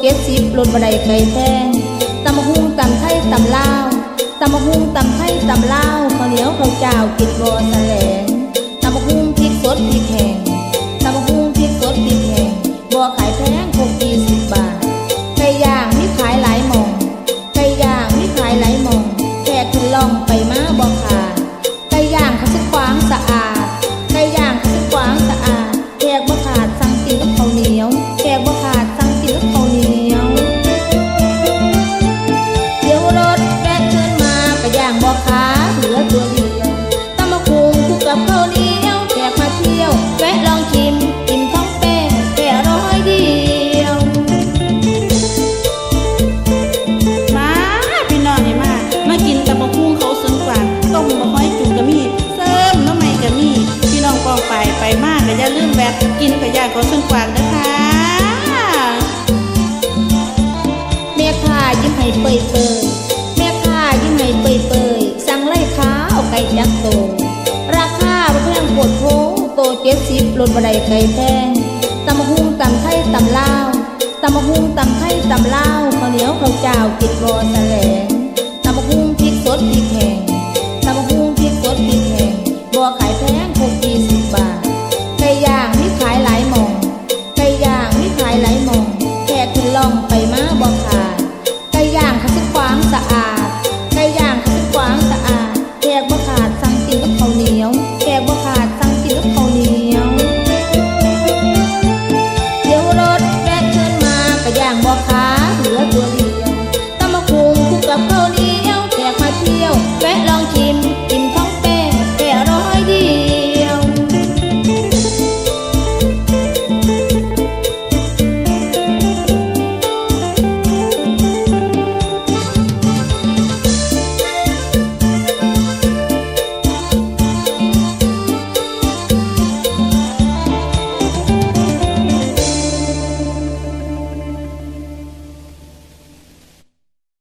เจ็ดสิบลดบันไดไก่แพงตำมะฮุ่งตำไทยตำลาวตำมะฮุ่งตำไทยตำลาวข้าวเหนียวข้าวเจ้ากินบัวแสลงตำมะฮุ่งพริกสดพริกแห้ง นกับย่างเขาสวนกวางนะคะแม่ค้ายิ้มให้เปยเปยแม่ค้ายิ้มให้เปยเปยสั่งไล่ค้าเอาไก่ยักษ์โตราคาบ่แพงปวดโพโตเจ็ดสิบลดบันไดไก่แพงตำมะฮุ่งตำไทยตำลาวตำมะฮุ่งตำไทยตำลาวข้าวเหนียวข้าวเจ้ากินบัวแสลงตำมะฮุ่งพริกสดพริก